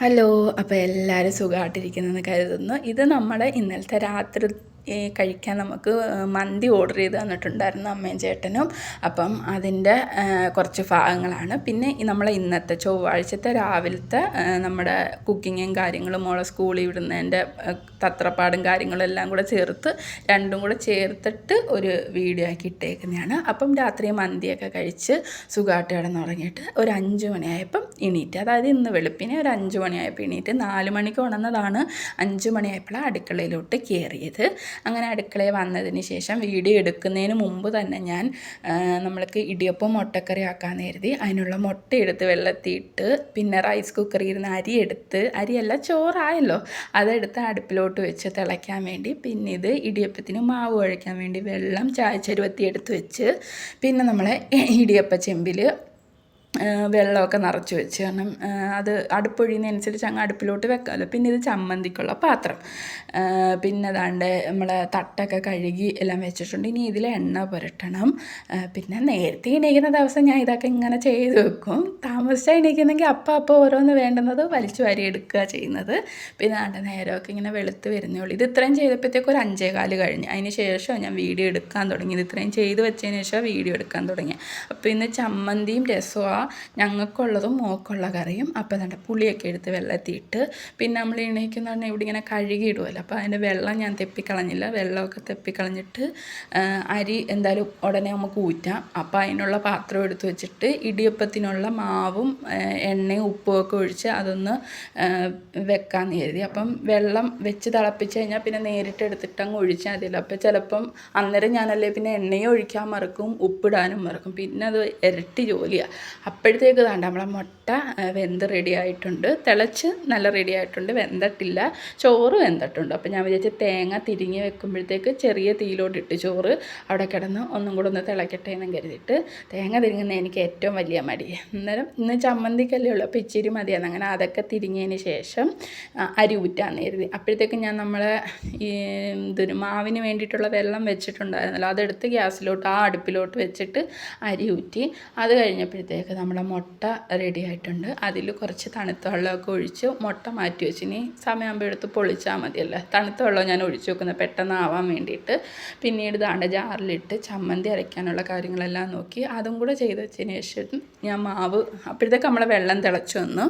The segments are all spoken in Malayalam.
ഹലോ അപ്പോൾ എല്ലാവരും സുഖമായിട്ടിരിക്കുന്നെന്ന് കരുതുന്നു. ഇത് നമ്മുടെ ഇന്നലത്തെ രാത്രി കഴിക്കാൻ നമുക്ക് മന്തി ഓർഡർ ചെയ്ത് തന്നിട്ടുണ്ടായിരുന്നു അമ്മയും ചേട്ടനും. അപ്പം അതിന്റെ കുറച്ച് ഭാഗങ്ങളാണ്. പിന്നെ നമ്മളെ ഇന്നത്തെ ചൊവ്വാഴ്ചത്തെ രാവിലത്തെ നമ്മുടെ കുക്കിങ്ങും കാര്യങ്ങളും മോളെ സ്കൂളിൽ വിടുന്നതിന്റെ തത്രപ്പാടും കാര്യങ്ങളും എല്ലാം കൂടെ ചേർത്ത് രണ്ടും കൂടെ ചേർത്തിട്ട് ഒരു വീഡിയോ ആക്കി ഇട്ടേക്കുന്നതാണ്. അപ്പം രാത്രി മന്തിയൊക്കെ കഴിച്ച് സുഖമായിട്ട് കിടന്നുറങ്ങിയിട്ട് ഒരു അഞ്ച് മണിയായപ്പം എണീറ്റ് അതായത് ഇന്ന് വെളുപ്പിനെ ഒരു അഞ്ച് മണിയായപ്പോൾ എണീറ്റ് നാല് മണിക്ക് ഉണർന്നതാണ് അഞ്ച് മണിയായപ്പോഴാണ് അടുക്കളയിലോട്ട് കയറിയത്. അങ്ങനെ അടുക്കളയിൽ വന്നതിന് ശേഷം വീഡിയോ എടുക്കുന്നതിന് മുമ്പ് തന്നെ ഞാൻ നമ്മൾക്ക് ഇടിയപ്പം മുട്ടക്കറി ആക്കാൻ കരുതി അതിനുള്ള മുട്ട എടുത്ത് വെള്ളത്തിയിട്ട് പിന്നെ റൈസ് കുക്കറിൽ ഇരുന്ന് അരി എടുത്ത് അരിയല്ല ചോറായല്ലോ അതെടുത്ത് അടുപ്പിലോട്ട് വെച്ച് തിളയ്ക്കാൻ വേണ്ടി പിന്നെ ഇത് ഇടിയപ്പത്തിന് മാവ് കുഴയ്ക്കാൻ വേണ്ടി വെള്ളം ചായച്ചരുവത്തി എടുത്ത് വെച്ച് പിന്നെ നമ്മളെ ഇടിയപ്പ ചെമ്പിൽ വെള്ളമൊക്കെ നിറച്ച് വെച്ച് കാരണം അത് അടുപ്പൊഴിയുന്നതനുസരിച്ച് അങ്ങ് അടുപ്പിലോട്ട് വെക്കാമല്ലോ. പിന്നെ ഇത് ചമ്മന്തിക്കുള്ള പാത്രം. പിന്നെ അതാണ്ട് നമ്മൾ തട്ടൊക്കെ കഴുകി എല്ലാം വെച്ചിട്ടുണ്ട്. ഇനി ഇതിൽ എണ്ണ പുരട്ടണം. പിന്നെ നേരത്തെ എണീക്കുന്ന ദിവസം ഞാൻ ഇതൊക്കെ ഇങ്ങനെ ചെയ്ത് വെക്കും. താമസിച്ചാൽ എണീക്കുന്നെങ്കിൽ അപ്പം അപ്പോൾ ഓരോന്ന് വേണ്ടുന്നത് വലിച്ചു വാരി എടുക്കുക ചെയ്യുന്നത്. പിന്നെ ദാണ്ട് നേരമൊക്കെ ഇങ്ങനെ വെളുത്ത് വരുന്നേ ഇത് ഇത്രയും ചെയ്തപ്പോഴത്തേക്ക് ഒരു അഞ്ചേ കാൽ കഴിഞ്ഞ്. അതിന് ശേഷം ഞാൻ വീഡിയോ എടുക്കാൻ തുടങ്ങി ഇത് ഇത്രയും ചെയ്ത് വെച്ചതിന് ശേഷം വീഡിയോ എടുക്കാൻ തുടങ്ങി അപ്പോൾ ഇന്ന് ചമ്മന്തിയും രസമാണ് ഞങ്ങൾക്കുള്ളതും മോക്കുള്ള കറിയും. അപ്പോൾ നല്ല പുളിയൊക്കെ എടുത്ത് വെള്ളത്തിയിട്ട് പിന്നെ നമ്മൾ എണീക്കുന്ന പറഞ്ഞാൽ ഇവിടെ ഇങ്ങനെ കഴുകിയിടുമല്ലോ അപ്പോൾ അതിന്റെ വെള്ളം ഞാൻ തെപ്പിക്കളഞ്ഞില്ല. വെള്ളമൊക്കെ തെപ്പിക്കളഞ്ഞിട്ട് അരി എന്തായാലും ഉടനെ നമുക്ക് ഊറ്റാം. അപ്പോൾ അതിനുള്ള പാത്രം എടുത്ത് വെച്ചിട്ട് ഇടിയപ്പത്തിനുള്ള മാവും എണ്ണയും ഉപ്പും ഒക്കെ ഒഴിച്ച് അതൊന്ന് വെക്കാമെന്ന് കരുതി. അപ്പം വെള്ളം വെച്ച് തിളപ്പിച്ച് കഴിഞ്ഞാൽ പിന്നെ നേരിട്ട് എടുത്തിട്ട് അങ്ങ് ഒഴിച്ചാൽ മതിയല്ലോ. അപ്പോൾ ചിലപ്പം അന്നേരം ഞാനല്ലേ പിന്നെ എണ്ണയും ഒഴിക്കാൻ മറക്കും ഉപ്പിടാനും മറക്കും. പിന്നെ അത് ഇരട്ടി ജോലിയാണ് അപ്പോഴത്തേക്ക് താണ്ട നമ്മളെ മുട്ട വെന്ത് റെഡി ആയിട്ടുണ്ട്. തിളച്ച് നല്ല റെഡി ആയിട്ടുണ്ട് വെന്തിട്ടില്ല. ചോറ് വെന്തട്ടുണ്ട്. അപ്പോൾ ഞാൻ വിചാരിച്ച തേങ്ങ തിരിഞ്ഞ് വെക്കുമ്പോഴത്തേക്ക് ചെറിയ തീയിലോട്ടിട്ട് ചോറ് അവിടെ കിടന്ന് ഒന്നും കൂടെ ഒന്ന് തിളക്കട്ടെ എന്ന് കരുതിയിട്ട് തേങ്ങ തിരിങ്ങുന്ന എനിക്ക് ഏറ്റവും വലിയ മടി. അന്നേരം ഇന്ന് ചമ്മന്തിക്കല്ലേ ഉള്ളൂ അപ്പോൾ ഇച്ചിരി മതിയാണ് അങ്ങനെ അതൊക്കെ തിരിഞ്ഞതിന് ശേഷം അരി ഊറ്റാന്ന് കരുതി. അപ്പോഴത്തേക്ക് ഞാൻ നമ്മളെ ഈ ഇതിന് മാവിന് വേണ്ടിയിട്ടുള്ള വെള്ളം വെച്ചിട്ടുണ്ടായിരുന്നല്ലോ അതെടുത്ത് ഗ്യാസിലോട്ട് ആ അടുപ്പിലോട്ട് വെച്ചിട്ട് അരി ഊറ്റി. അത് കഴിഞ്ഞപ്പോഴത്തേക്ക് നമ്മുടെ മുട്ട റെഡി ആയിട്ടുണ്ട്. അതിൽ കുറച്ച് തണുത്ത വെള്ളമൊക്കെ ഒഴിച്ച് മുട്ട മാറ്റി വെച്ച്. ഇനി സമയമാകുമ്പോൾ എടുത്ത് പൊളിച്ചാൽ മതിയല്ലേ? തണുത്ത വെള്ളം ഞാൻ ഒഴിച്ച് വെക്കുന്നത് പെട്ടെന്ന് ആവാൻ വേണ്ടിയിട്ട്. പിന്നീട് ദാണ്ട ജാറിലിട്ട് ചമ്മന്തി അരയ്ക്കാനുള്ള കാര്യങ്ങളെല്ലാം നോക്കി. അതും കൂടെ ചെയ്ത് വെച്ചതിന് ശേഷം ഞാൻ മാവ് അപ്പോഴത്തേക്ക് നമ്മളെ വെള്ളം തിളച്ചു വന്നു.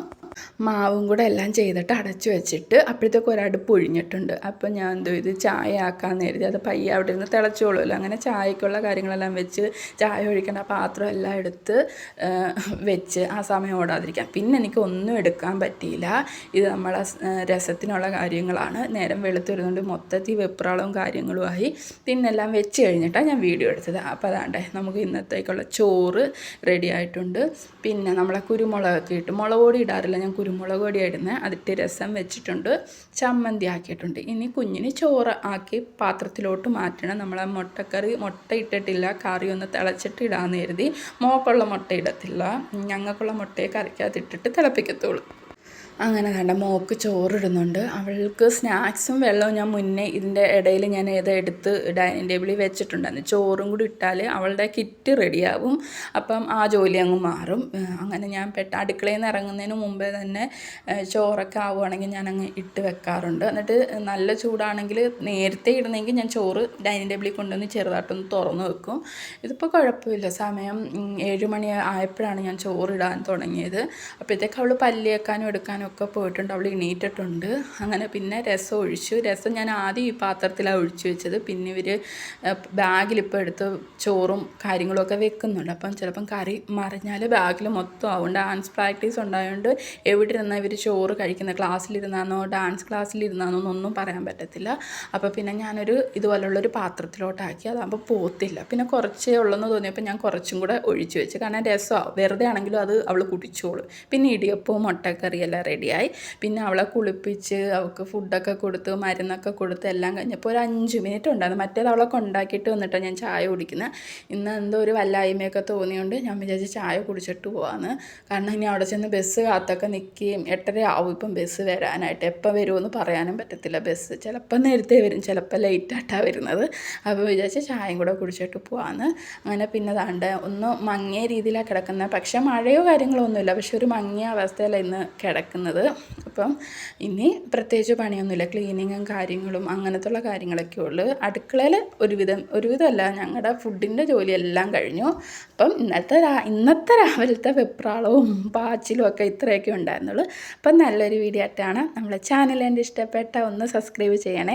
മാവും കൂടെ എല്ലാം ചെയ്തിട്ട് അടച്ചു വെച്ചിട്ട് അപ്പോഴത്തേക്ക് ഒരടുപ്പ് ഒഴിഞ്ഞിട്ടുണ്ട്. അപ്പോൾ ഞാൻ എന്തോ ഇത് ചായ ആക്കാമെന്ന് കരുതി. അത് പയ്യെ അവിടെ ഇരുന്ന് തിളച്ചോളുമല്ലോ. അങ്ങനെ ചായക്കുള്ള കാര്യങ്ങളെല്ലാം വെച്ച് ചായ ഒഴിക്കേണ്ട പാത്രം എല്ലാം എടുത്ത് വെച്ച് ആ സമയം ഓടാതിരിക്കാം പിന്നെ എനിക്ക് ഒന്നും എടുക്കാൻ പറ്റിയില്ല. ഇത് നമ്മളെ രസത്തിനുള്ള കാര്യങ്ങളാണ്. നേരം വെളുത്ത് വരുന്നുണ്ട് മൊത്തത്തിൽ വെപ്രാളവും കാര്യങ്ങളുമായി പിന്നെല്ലാം വെച്ച് കഴിഞ്ഞിട്ടാണ് ഞാൻ വീഡിയോ എടുത്തത്. അപ്പോൾ അതാണ്ടേ നമുക്ക് ഇന്നത്തേക്കുള്ള ചോറ് റെഡി ആയിട്ടുണ്ട്. പിന്നെ നമ്മളെ കുരുമുളകൊക്കെ ഇട്ട് മുളക് പൊടി ഇടാറില്ല. ഞാൻ കുരുമുളക് പൊടി ഇടുന്നത് അതിട്ട് രസം വെച്ചിട്ടുണ്ട്. ചമ്മന്തി ആക്കിയിട്ടുണ്ട്. ഇനി കുഞ്ഞിന് ചോറ് ആക്കി പാത്രത്തിലോട്ട് മാറ്റണം. നമ്മളെ മുട്ടക്കറി മുട്ട ഇട്ടിട്ടില്ല. കറി ഒന്ന് തിളച്ചിട്ട് ഇടാമെന്ന് കരുതി. മോക്കുള്ള മുട്ട ഇടത്തില്ല. ഞങ്ങൾക്കുള്ള മുട്ടയെ കറിക്കകത്തിട്ടിട്ട് തിളപ്പിക്കത്തുള്ളൂ. അങ്ങനെ കണ്ട മോക്ക് ചോറിടുന്നുണ്ട്. അവൾക്ക് സ്നാക്സും വെള്ളവും ഞാൻ മുന്നേ ഇതിന്റെ ഇടയിൽ ഞാൻ ഏത് എടുത്ത് ഡൈനിങ് ടേബിളിൽ വെച്ചിട്ടുണ്ടായിരുന്നു. ചോറും കൂടി ഇട്ടാൽ അവളുടെ കിറ്റ് റെഡിയാവും. അപ്പം ആ ജോലി അങ്ങ് മാറും. അങ്ങനെ ഞാൻ പെട്ട അടുക്കളയിൽ നിന്ന് ഇറങ്ങുന്നതിന് മുമ്പേ തന്നെ ചോറൊക്കെ ആവുകയാണെങ്കിൽ ഞാൻ അങ്ങ് ഇട്ട് വെക്കാറുണ്ട്. എന്നിട്ട് നല്ല ചൂടാണെങ്കിൽ നേരത്തെ ഇടുന്നെങ്കിൽ ഞാൻ ചോറ് ഡൈനിങ് ടേബിളിൽ കൊണ്ടുവന്ന് ചെറുതായിട്ടൊന്ന് തുറന്ന് വെക്കും. ഇതിപ്പോൾ കുഴപ്പമില്ല. സമയം ഏഴ് മണി ആയപ്പോഴാണ് ഞാൻ ചോറിടാൻ തുടങ്ങിയത്. അപ്പോഴത്തേക്ക് അവൾ പല്ലിയേക്കാനും എടുക്കാനും ഒക്കെ പോയിട്ടുണ്ട് അവൾ എണീറ്റിട്ടുണ്ട്. അങ്ങനെ പിന്നെ രസം ഒഴിച്ചു. രസം ഞാൻ ആദ്യം ഈ പാത്രത്തിലാണ് ഒഴിച്ചു വെച്ചത്. പിന്നെ ഇവർ ബാഗിലിപ്പോൾ എടുത്ത് ചോറും കാര്യങ്ങളൊക്കെ വെക്കുന്നുണ്ട്. അപ്പം ചിലപ്പം കറി മറിഞ്ഞാൽ ബാഗിൽ മൊത്തം ആവും. ഡാൻസ് പ്രാക്ടീസ് ഉണ്ടായതുകൊണ്ട് എവിടെ ഇരുന്നാൽ ഇവർ ചോറ് കഴിക്കുന്ന? ക്ലാസ്സിലിരുന്നാന്നോ? ഡാൻസ് ക്ലാസ്സിലിരുന്നാന്നോ? എന്നൊന്നും പറയാൻ പറ്റത്തില്ല. അപ്പോൾ പിന്നെ ഞാനൊരു ഇതുപോലുള്ളൊരു പാത്രത്തിലോട്ടാക്കി. അതാകുമ്പോൾ പോത്തില്ല. പിന്നെ കുറച്ചേ ഉള്ളെന്ന് തോന്നിയപ്പോൾ ഞാൻ കുറച്ചും കൂടെ ഒഴിച്ചു വെച്ച്. കാരണം രസമാവും വെറുതെ ആണെങ്കിലും അത് അവൾ കുടിച്ചോളും. പിന്നെ ഇടിയപ്പവും മുട്ടക്കറി എല്ലാം റെഡിയായി. പിന്നെ അവളെ കുളിപ്പിച്ച് അവൾക്ക് ഫുഡൊക്കെ കൊടുത്ത് മരുന്നൊക്കെ കൊടുത്ത് എല്ലാം കഴിഞ്ഞപ്പോൾ ഒരു അഞ്ച് മിനിറ്റ് ഉണ്ടായിരുന്നു. മറ്റേത് അവളെ കൊണ്ടാക്കിയിട്ട് വന്നിട്ടാണ് ഞാൻ ചായ കുടിക്കുന്നത്. ഇന്ന് എന്തോ ഒരു വല്ലായ്മയൊക്കെ തോന്നിയുകൊണ്ട് ഞാൻ വിചാരിച്ച് ചായ കുടിച്ചിട്ട് പോവാന്ന്. കാരണം ഇനി അവിടെ ചെന്ന് ബസ് കാത്തൊക്കെ നിൽക്കുകയും എട്ടര ആവും ഇപ്പം ബസ് വരാനായിട്ട്. എപ്പോൾ വരുമെന്ന് പറയാനും പറ്റത്തില്ല ബസ് ചിലപ്പോൾ നേരത്തെ വരും ചിലപ്പോൾ ലേറ്റായിട്ടാണ് വരുന്നത്. അപ്പോൾ വിചാരിച്ച് ചായയും കൂടെ കുടിച്ചിട്ട് പോവാന്ന്. അങ്ങനെ പിന്നെ താണ്ട് ഒന്ന് മങ്ങിയ രീതിയിലാണ് കിടക്കുന്നത്. പക്ഷേ മഴയോ കാര്യങ്ങളോ ഒന്നുമില്ല. പക്ഷെ ഒരു മങ്ങിയ അവസ്ഥയിലാണ് ഇന്ന് കിടക്കുന്നത്. അപ്പം ഇനി പ്രത്യേകിച്ച് പണിയൊന്നുമില്ല. ക്ലീനിങ്ങും കാര്യങ്ങളും അങ്ങനത്തുള്ള കാര്യങ്ങളൊക്കെ ഉള്ളു. അടുക്കളയിൽ ഒരുവിധം ഒരുവിധമല്ല ഞങ്ങളുടെ ഫുഡിന്റെ ജോലിയെല്ലാം കഴിഞ്ഞു. അപ്പം ഇന്നത്തെ ഇന്നത്തെ രാവിലത്തെ വെപ്രാളവും പാച്ചിലും ഒക്കെ ഇത്രയൊക്കെ ഉണ്ടായിരുന്നുള്ളൂ. അപ്പം നല്ലൊരു വീഡിയോ ആയിട്ടാണ് നമ്മളെ ചാനൽ എന്റെ ഇഷ്ടപ്പെട്ട ഒന്ന് സബ്സ്ക്രൈബ് ചെയ്യണേ.